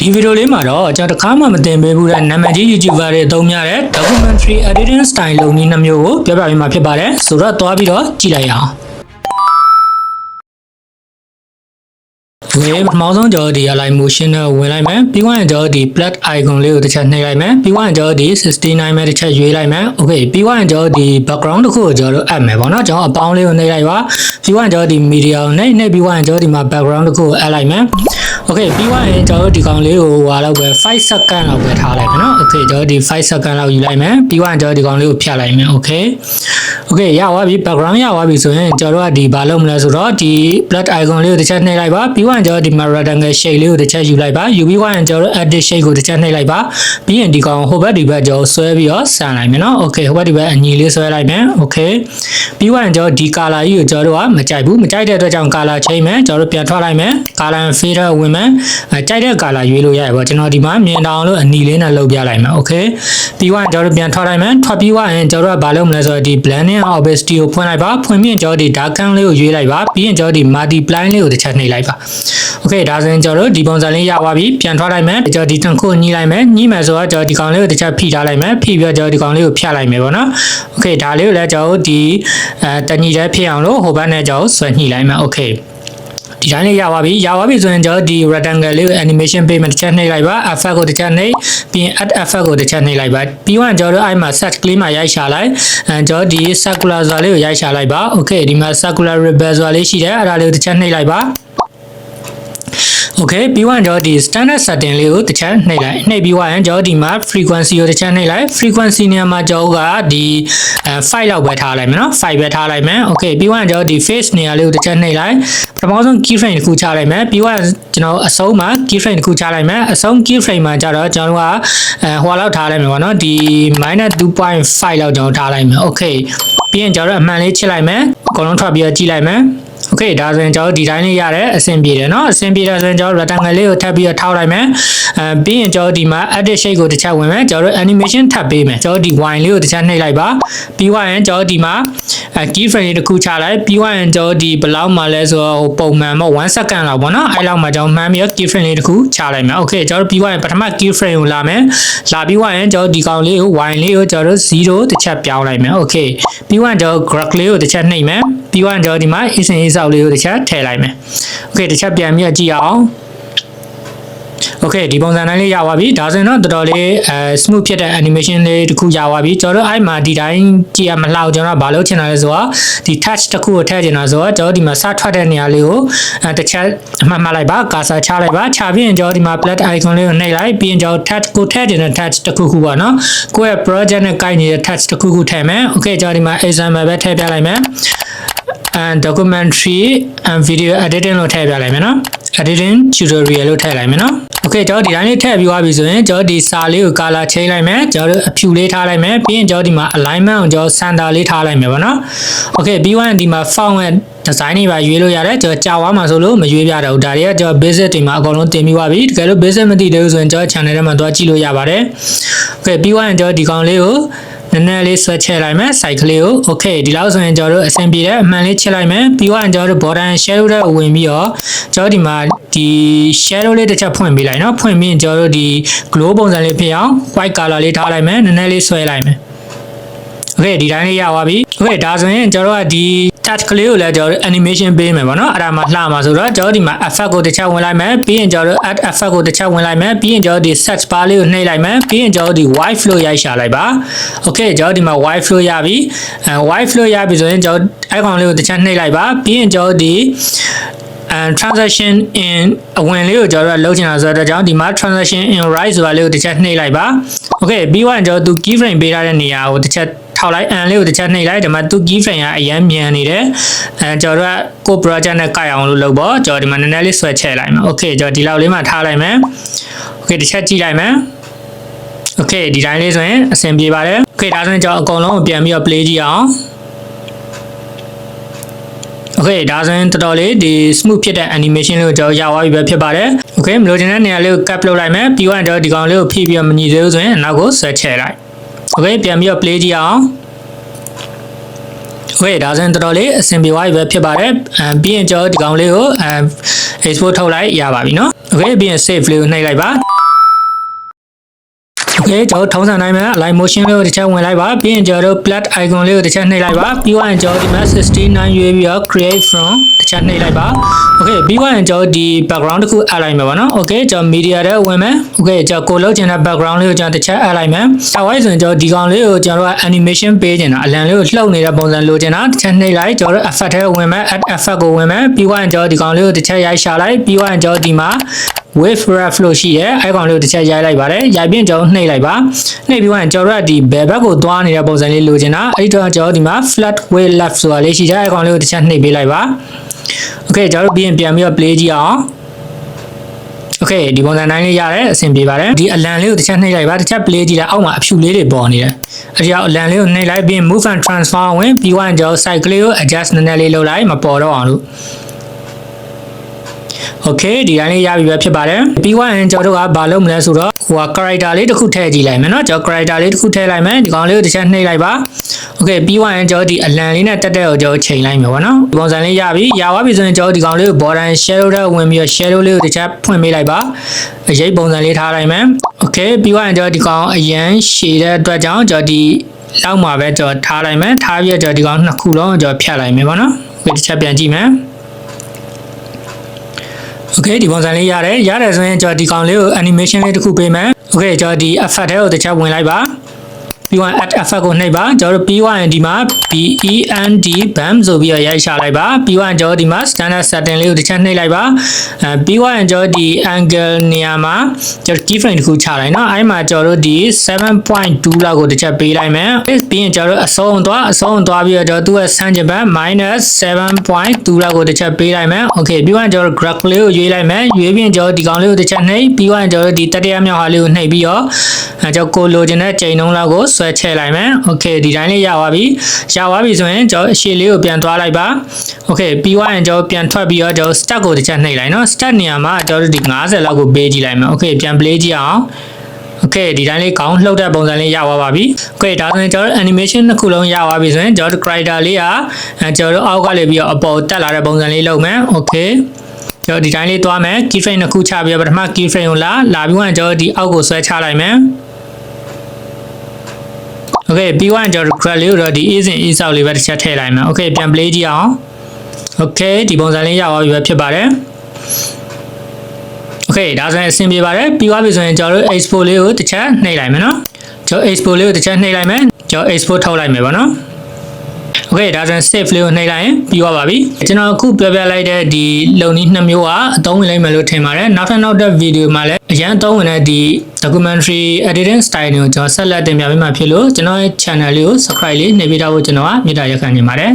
ဒီဗီဒီယိုလေးမှာတော့ကျွန်တော်တစ်ခါမှမသင်ပေးဘူးတဲ့နာမည်ကြီး YouTuber တွေအသုံးများတဲ့ documentary editing style လုပ်နည်းနှမျိုးကိုပြောပြပေးမှာဖြစ်ပါတယ်ဆိုတော့တွားပြီးတော့ကြည့်လိုက်ရအောင် ဝေပထမဆုံးကျွန်တော်ဒီ align motion နဲ့ဝင်လိုက်မယ်ပြီးသွားရင်ကျွန်တော်ဒီ plat icon လေးကိုတစ်ချက်နှိပ်လိုက်မယ်ပြီးသွားရင်ကျွန်တော်ဒီ69မဲ့တစ်ချက်ရွေးလိုက်မယ် okay ပြီးသွားရင်ကျွန်တော်ဒီ background တစ်ခုကိုကျွန်တော်အပ်မယ်ပေါ့နော်ကျွန်တော်အပေါင်းလေးကိုနှိပ်လိုက်ပါပြီးသွားရင်ကျွန်တော်ဒီ media ကိုနှိပ်နှိပ်ပြီးသွားရင်ကျွန်တော်ဒီမှာ background တစ်ခုကိုအပ်လိုက်မယ် okay ပြီးသွားရင်ကျွန်တော်ဒီကောင်လေးကိုဟွာလောက်ပဲ5 second လောက်ပဲထားလိုက်မယ်နော် okay ကျွန်တော်ဒီ5 second လောက်ယူလိုက်မယ်ပြီးသွားရင်ကျွန်တော်ဒီကောင်လေးကိုဖြတ်လိုက်မယ် okay okay ရသွားပြီ background ရသွားပြီဆိုရင်ကျွန်တော်တို့ကဒီဘာလုပ်မလဲဆိုတော့ဒီ blood icon လေးကိုတစ်ချက်နှိပ်လိုက်ပါပြီးသွားရင်ကျွန်တော်ဒီမှာ rectangle shape လေးကိုတစ်ချက်ယူလိုက်ပါယူပြီးသွားရင်ကျွန်တော်တို့ edit shape ကိုတစ်ချက်နှိပ်လိုက်ပါပြီးရင်ဒီကောင်ဟိုဘက်ဒီဘက်ကျွန်တော်ဆွဲပြီးတော့ဆန်လိုက်မယ်နော် okay ဟိုဘက်ဒီဘက်အညီလေးဆွဲလိုက်မယ် okay ပြီးသွားရင်ကျွန်တော်ဒီ color ကြီးကိုကျွန်တော်တို့ကမကြိုက်ဘူးမကြိုက်တဲ့အတွက်ကြောင့် color change မယ်ကျွန်တော်တို့ပြန်ထွက်လိုက်မယ် color fader ဝင်မယ်အဲကြိုက်တဲ့ color ရွေးလို့ရတယ်ပေါ့ကျွန်တော်ဒီမှာမြင်တောင်လို့အနီလေးနဲ့လုပ်ပြလိုက်မယ် okay ပြီးသွားရင်ကျွန်တော်တို့ပြန်ထွက်လိုက်မယ်ထွက်ပြီးသွားရင်ကျွန်တော်တို့ကဘာလုပ်မလဲဆိုတော့ဒီ blending opacity ကိုဖွင့်လိုက်ပါဖွင့်ပြီးရင်ကျွန်တော်ဒီ darken လေးကိုရွေးလိုက်ပါပြီးရင်ကျွန်တော်ဒီ multiply လေးကိုတစ်ချက်နှိပ်လိုက်ပါ okay ဒါဆိုရင်ကျွန်တော်တို့ဒီပုံစံလေးရသွားပြီပြန်ထွက်လိုက်မယ်ကျွန်တော်ဒီတန်ခုညှိလိုက်မယ်ညှိမယ်ဆိုတော့ကျွန်တော်ဒီကောင်လေးကိုတစ်ချက်ဖိထားလိုက်မယ်ဖိပြီးတော့ကျွန်တော်ဒီကောင်လေးကိုဖြတ်လိုက်မယ်ပေါ့နော် okay ဒါလေးကိုလည်းကျွန်တော်တို့ဒီအဲတညီတဲ့ဖြစ်အောင်လို့ဟိုဘက်နဲ့ကျွန်တော်ဆွဲညှိလိုက်မယ် okay ဒီတိုင်းလေးရပါပြီရပါပြီဆိုရင်ကျွန်တော်ဒီ rectangle လေးကို animation payment တစ်ချက်နှိပ်လိုက်ပါ effect ကိုတစ်ချက်နှိပ်ပြီးရင် add effect ကိုတစ်ချက်နှိပ်လိုက်ပါပြီးတော့ကျွန်တော်တို့အဲ့မှာ set ကလေးမှာရိုက်ရှာလိုက်အဲကျွန်တော်ဒီ circular ဆိုတာလေးကိုရိုက်ရှာလိုက်ပါ okay ဒီမှာ circular rebel ဆိုတာလေးရှိတယ်အဲ့ဒါလေးကိုတစ်ချက်နှိပ်လိုက်ပါ okay ပြီးတော့ကျွန်တော်ဒီ standard setting လေးကိုတစ်ချက်နှိပ်လိုက်နှိပ်ပြီးတော့ရင်ကျွန်တော်ဒီမှာ frequency ကိုတစ်ချက်နှိပ်လိုက် frequency နေရာမှာကျွန်တော်ကဒီအဲ5လောက်ပဲထားလိုက်မယ်နော်5ပဲထားလိုက်မယ် okay ပြီးတော့ကျွန်တော်ဒီ face နေရာလေးကိုတစ်ချက်နှိပ်လိုက်ပထမဆုံး key frame တစ်ခုချလိုက်မယ်ပြီးတော့ကျွန်တော်အဆုံးမှာ key frame တစ်ခုချလိုက်မယ်အဆုံး key frame မှာကျတော့ကျွန်တော်ကအဲဟိုလောက်ထားလိုက်မယ်ပေါ့နော်ဒီ -2.5 လောက်ကျွန်တော်ထားလိုက်မယ် okay ပြီးရင်ကျွန်တော်အမှန်လေးချစ်လိုက်မယ်အကုန်လုံးထွက်ပြီးတော့ကြည့်လိုက်မယ် โอเคဒါဆိုရင်ကျွန်တော်ဒီတိုင်းလေးရတယ်အဆင်ပြေတယ်เนาะအဆင်ပြေတယ်ဆိုရင်ကျွန်တော် rectangle လေးကိုထပ်ပြီးတော့ထောက်လိုက်မယ်အဲပြီးရင်ကျွန်တော်ဒီမှာ edit shape ကိုတစ်ချက်ဝင်မယ်ကျွန်တော် animation ထပ်ပေးမယ်ကျွန်တော်ဒီ wine လေးကိုတစ်ချက်နှိပ်လိုက်ပါပြီးွားရင်ကျွန်တော်ဒီမှာအဲ key frame လေးတစ်ခုချလိုက်ပြီးွားရင်ကျွန်တော်ဒီဘယ်လောက်မှလဲဆိုတော့ဟိုပုံမှန်ပေါ့1 second လောက်ပေါ့เนาะအဲ့လောက်မှကျွန်တော်မှန်းပြီးတော့ key frame လေးတစ်ခုချလိုက်မယ်โอเคကျွန်တော်ပြီးွားရင်ပထမ key frame ကိုလာမယ်လာပြီးွားရင်ကျွန်တော်ဒီကောင်လေးကို wine လေးကိုကျွန်တော်0တစ်ချက်ပြောင်းလိုက်မယ်โอเคပြီးွားရင်ကျွန်တော် graph လေးကိုတစ်ချက်နှိပ်မယ် ပြီးွားရင်ကျွန်တော်ဒီမှာ is in is out လေးကိုတစ်ချက်ထည့်လိုက်မယ်โอเคတစ်ချက်ပြန်ပြီးတော့ကြည့်အောင်โอเคဒီပုံစံတိုင်းလေးရပါပြီဒါဆိုရင်တော့တော်တော်လေးအဲ smooth ဖြစ်တဲ့ animation လေးတစ်ခုရပါပြီကျွန်တော်တို့အဲ့မှာဒီတိုင်းကြည့်ရမလှအောင်ကျွန်တော်ကဘာလုပ်ချင်တာလဲဆိုတော့ဒီ touch တစ်ခုကိုထည့်ချင်တာဆိုတော့ကျွန်တော်ဒီမှာစထွက်တဲ့နေရာလေးကိုအဲတစ်ချက်အမှတ်မှတ်လိုက်ပါကာဆာချလိုက်ပါချပြီးရင်ကျွန်တော်ဒီမှာ plat icon လေးကိုနှိပ်လိုက်ပြီးရင်ကျွန်တော် touch ကိုထည့်ချင်တဲ့ touch တစ်ခုခုပေါ့နော်ကိုယ့်ရဲ့ project နဲ့ကိုက်နေတဲ့ touch တစ်ခုခုထည့်မယ်โอเคကျွန်တော်ဒီမှာ example ပဲထည့်ပြလိုက်မယ် and documentary and video editing လို့ထည့်ပြလိုက်မယ်နော် editing tutorial လို့ထည့်လိုက်မယ်နော် okay ကျွန်တော်ဒီတိုင်းလေးထည့်ပြီးသွားပြီဆိုရင်ကျွန်တော်ဒီစာလေးကို color change လိုက်မယ်ကျွန်တော်အဖြူလေးထားလိုက်မယ်ပြီးရင်ကျွန်တော်ဒီမှာ alignment ကိုကျွန်တော် center လေးထားလိုက်မယ်ပေါ့နော် okay ပြီးသွားရင်ဒီမှာ font ရဲ့ design တွေပါရွေးလို့ရတယ်ကျွန်တော်ကြာသွားမှာဆိုလို့မရွေးပြတော့ဘူးဒါတွေကကျွန်တော် basic တွေမှာအကုန်လုံးတင်ပြီးသွားပြီတကယ်လို့ basic မသိသေးဘူးဆိုရင်ကျွန်တော် channel ထဲမှာသွားကြည့်လို့ရပါတယ် okay ပြီးသွားရင်ကျွန်တော်ဒီကောင်လေးကို နည်းနည်းလေးဆွဲချလိုက်မယ် site ကလေးကို okay ဒီလောက်ဆိုရင်ကျွန်တော်တို့အဆင်ပြေတဲ့အမှန်လေးချက်လိုက်မယ်ပြီးတော့ကျွန်တော်တို့ border and shadow တွေဝင်ပြီးတော့ကျွန်တော်ဒီမှာဒီ shadow လေးတစ်ချက်ဖွင့်ပေးလိုက်နော်ဖွင့်ပြီးရင်ကျွန်တော်တို့ဒီ glow ပုံစံလေးဖြစ်အောင် white color လေးထားလိုက်မယ်နည်းနည်းလေးဆွဲလိုက်မယ် okay ဒီတိုင်းလေးရပါပြီ okay ဒါဆိုရင်ကျွန်တော်တို့ကဒီ touch ကလေးကိုလည်းကျွန်တော်တို့ animation ပေးမယ်ပေါ့နော်အဲ့ဒါမှလှမှာဆိုတော့ကျွန်တော်ဒီမှာ effect ကိုတစ်ချက်ဝင်လိုက်မယ်ပြီးရင်ကျွန်တော်တို့ add effect ကိုတစ်ချက်ဝင်လိုက်မယ်ပြီးရင်ကျွန်တော်ဒီ search bar လေးကိုနှိပ်လိုက်မယ်ပြီးရင်ကျွန်တော်ဒီ white flow ရိုက်ရှာလိုက်ပါ okay ကျွန်တော်ဒီမှာ white flow ရပြီအဲ white flow ရပြီဆိုရင်ကျွန်တော်အဲ့ကောင်လေးကိုတစ်ချက်နှိပ်လိုက်ပါပြီးရင်ကျွန်တော်ဒီ and transaction in အဝင်လေးကိုကျွန်တော်တို့လုပ်ချင်တာဆိုတော့ကြောင့်ဒီမှာ transaction in right ဆိုတာလေးကိုတစ်ချက်နှိပ်လိုက်ပါ okay ပြီးတော့ကျွန်တော်သူ key frame ပေးထားတဲ့နေရာကိုတစ်ချက် ထောက်လိုက် and လေးကိုတစ်ချက်နှိပ်လိုက်ဒီမှာသူ key frame ကအရင်မြန်နေတယ်အဲကျွန်တော်တို့ကကို project နဲ့ကြိုက်အောင်လို့လုပ်ပေါ့ကျွန်တော်ဒီမှာနည်းနည်းလေးဆွဲချဲလိုက်မယ် okay ကျွန်တော်ဒီလောက်လေးမှထားလိုက်မယ် okay တစ်ချက်ကြည့်လိုက်မယ် okay ဒီတိုင်းလေးဆိုရင်အဆင်ပြေပါတယ် okay ဒါဆိုရင်ကျွန်တော်အကုန်လုံးကိုပြန်ပြီးတော့ play ကြည့်အောင် okay ဒါဆိုရင်တော်တော်လေးဒီ smooth ဖြစ်တဲ့ animation လေးကိုကျွန်တော်ရသွားပြီပဲဖြစ်ပါတယ် okay မလို့ချင်တဲ့နေရာလေးကို cap လုပ်လိုက်မယ်ပြီးတော့ကျွန်တော်ဒီကောင်လေးကိုဖိပြီးတော့မညီသေးဘူးဆိုရင်နောက်ကိုဆွဲချဲလိုက် okay ပြန်ပြီးတော့ play ကြည့်အောင် okay ဒါဆိုရင်တော်တော်လေးအဆင်ပြေသွားပြီပဲဖြစ်ပါတယ်အဲပြီးရင်ကျွန်တော်ဒီကောင်လေးကိုအဲ export ထုတ်လိုက်ရပါပြီเนาะ okay ပြီးရင် save လေးကိုနှိပ်လိုက်ပါ Okay ကျွန်တော်ထုံးစံတိုင်းမှာ align motion လေးကိုတစ်ချက်ဝင်လိုက်ပါပြီးရင်ကျွန်တော်တို့ plat icon လေးကိုတစ်ချက်နှိပ်လိုက်ပါပြီးသွားရင်ကျွန်တော်ဒီမှာ69ရွေးပြီးတော့ create from တစ်ချက်နှိပ်လိုက်ပါ Okay ပြီးသွားရင်ကျွန်တော်ဒီ background တစ်ခုအပ်လိုက်မှာပါနော် Okay ကျွန်တော် media ထဲဝင်မယ် Okay ကျွန်တော်ကိုလုပ်ချင်တဲ့ background လေးကိုကျွန်တော်တစ်ချက်အပ်လိုက်မယ်ဆက်ဝိုင်းဆိုရင်ကျွန်တော်ဒီကောင်လေးကိုကျွန်တော်တို့က animation ပေးချင်တာအလံလေးကိုလှုပ်နေတဲ့ပုံစံလိုချင်တာတစ်ချက်နှိပ်လိုက်ကျွန်တော်တို့ effect ထဲဝင်မယ် add effect ကိုဝင်မယ်ပြီးသွားရင်ကျွန်တော်ဒီကောင်လေးကိုတစ်ချက်ရိုက်ရှာလိုက်ပြီးသွားရင်ကျွန်တော်ဒီမှာ wave ref လို့ရှိရဲအဲကောင်လေးကိုတစ်ချက်ရိုက်လိုက်ပါတယ်ရိုက်ပြီးကျွန်တော်နှိပ်လိုက်ပါနှိပ်ပြီးရင်ကျွန်တော်တို့ကဒီဘယ်ဘက်ကိုသွားနေတဲ့ပုံစံလေးလိုချင်တာအဲ့တော့ကျွန်တော်ဒီမှာ flat way left ဆိုတာလေးရှိကြအဲကောင်လေးကိုတစ်ချက်နှိပ်ပေးလိုက်ပါ okay ကျွန်တော်တို့ပြီးရင်ပြန်ပြီးတော့ play ကြည့်အောင် Okay ဒီပုံစံတိုင်းလေးရတယ်အဆင်ပြေပါတယ်ဒီအလံလေးကိုတစ်ချက်နှိပ်လိုက်ပါတစ်ချက် play ကြည့်လိုက်အောက်မှာအဖြူလေးတွေပေါ်နေတယ်အဲဒီတော့အလံလေးကိုနှိပ်လိုက်ပြီးရင် move and transform ဝင်ပြီးရင်ကျွန်တော် site ကလေးကို adjust နည်းနည်းလေးလုပ်လိုက်မပေါ်တော့အောင်လို့ Okay ဒီတိုင်းလေးရပြီပဲဖြစ်ပါတယ်ပြီးွားရင်ကျွန်တော်တို့ကဘာလုပ်မလဲဆိုတော့ဟိုက character လေးတစ်ခုထည့်ကြည့်လိုက်မယ်เนาะကျွန်တော် character လေးတစ်ခုထည့်လိုက်မယ်ဒီကောင်လေးကိုတစ်ချက်နှိပ်လိုက်ပါ Okay ပြီးွားရင်ကျွန်တော်ဒီအလံလေးနဲ့တက်တဲ့ကိုကျွန်တော်ချိန်လိုက်မယ်ပေါ့နော်ဒီပုံစံလေးရပြီရသွားပြီဆိုရင်ကျွန်တော်ဒီကောင်လေးကို border shadow ထဲဝင်ပြီးတော့ shadow လေးကိုတစ်ချက်ဖွင့်ပေးလိုက်ပါအရေးပုံစံလေးထားလိုက်မယ် Okay ပြီးွားရင်ကျွန်တော်ဒီကောင်အရန်ရှည်တဲ့အတွက်ကြောင့်ကျွန်တော်ဒီလောက်မှာပဲကျွန်တော်ထားလိုက်မယ်ထားပြီးတော့ကျွန်တော်ဒီကောင်နှစ်ခုလုံးကျွန်တော်ဖြတ်လိုက်မယ်ပေါ့နော်ဒီတစ်ချက်ပြန်ကြည့်မယ် Okay ဒီပုံစံလေးရတယ်ရတယ်ဆိုရင်ကျွန်တော်ဒီကောင်လေးကို animation လေးတစ်ခုပေးမယ် Okay ကျွန်တော်ဒီ effect ထဲကိုတစ်ချက်ဝင်လိုက်ပါပြီးရင် add effect ကိုနှိပ်ပါကျွန်တော်တို့ပြီးသွားရင်ဒီမှာ bend bam ဆိုပြီးတော့ရိုက်ရှာလိုက်ပါပြီးသွားရင်ကျွန်တော်ဒီမှာ standard setting လေးကိုတစ်ချက်နှိပ်လိုက်ပါအဲပြီးသွားရင်ကျွန်တော်ဒီ angle နေရာမှာကျွန်တော် keyframe တစ်ခုချလိုက်နော်အဲဒီမှာကျွန်တော်တို့ဒီ7.2လောက်ကိုတစ်ချက်ပေးလိုက်မယ်ပြီးရင်ကျွန်တော်တို့အဆုံးသွားအဆုံးသွားပြီးတော့ကျွန်တော်သူ့ရဲ့ဆန်းကျင်ဘက် -7.2 လောက်ကိုတစ်ချက်ပေးလိုက်မယ် okay ပြီးသွားရင်ကျွန်တော်တို့ graph လေးကိုရွေးလိုက်မယ်ရွေးပြီးရင်ကျွန်တော်ဒီကောင်လေးကိုတစ်ချက်နှိပ်ပြီးသွားရင်ကျွန်တော်တို့ဒီတတိယမြောက်ဟာလေးကိုနှိပ်ပြီးတော့အဲကျွန်တော်ကိုလိုချင်တဲ့ချိန်နှုန်းလောက်ကိုဆွဲချဲလိုက်မယ်။ Okay ဒီတိုင်းလေးရသွားပြီ။ရသွားပြီဆိုရင်ကျွန်တော်အရှည်လေးကိုပြန်သွားလိုက်ပါ။ Okay ပြီးသွားရင်ကျွန်တော်ပြန်ထွက်ပြီးတော့ကျွန်တော် start ကိုတစ်ချက်နှိပ်လိုက်နော်။ start နေရာမှာကျွန်တော်ဒီ90လောက်ကိုပေးကြည့်လိုက်မယ်။ Okay ပြန် play ကြည့်အောင်။ Okay ဒီတိုင်းလေးကောင်းလှုပ်တဲ့ပုံစံလေးရသွားပါပြီ။ Okay ဒါဆိုရင်ကျွန်တော် animation တစ်ခုလုံးရသွားပြီဆိုရင်ကျွန်တော် character လေးကအဲကျွန်တော်အောက်ကလေးပြီးတော့အပေါ်တက်လာတဲ့ပုံစံလေးလုပ်မယ်။ Okay ကျွန်တော်ဒီတိုင်းလေးသွားမယ် keyframe နှစ်ခုချပြီးတော့ပထမ keyframe ကိုလာလာပြီးတော့ကျွန်တော်ဒီအောက်ကိုဆွဲချလိုက်မယ် Okay ပြီးသွားရင်ကျွန်တော် grad လေးကိုတော့ဒီ is in is out လေးပဲတစ်ချက်ထည့်လိုက်မယ် Okay ပြန် play ကြည့်အောင် Okay ဒီပုံစံလေးရသွားပြီပဲဖြစ်ပါတယ် Okay ဒါဆိုရင်အဆင်ပြေပါတယ်ပြီးသွားပြီဆိုရင်ကျွန်တော်တို့ export လေးကိုတစ်ချက်နှိပ်လိုက်မယ်နော်ကျွန်တော် export လေးကိုတစ်ချက်နှိပ်လိုက်မယ်ကျွန်တော် export ထုတ်လိုက်မယ်ပေါ့နော် Okay ဒါဆိုရင် save လေးကိုနှိပ်လိုက်ရင်ပြီးသွားပါပြီကျွန်တော်အခုပြောပြလိုက်တဲ့ဒီလုံနည်းနှစ်မျိုးကအသုံးဝင်လိမ့်မယ်လို့ထင်ပါတယ်နောက်ထပ်နောက်တဲ့ video မှာလည်းအရန်အသုံးဝင်တဲ့ဒီ documentary editing style တွေကိုကျွန်တော်ဆက်လက်တင်ပြပေးမှာဖြစ်လို့ကျွန်တော်ရဲ့ channel လေးကို subscribe လေးနှိပ်ပေးထားဖို့ကျွန်တော်ကမေတ္တာရက်ခံနေပါတယ်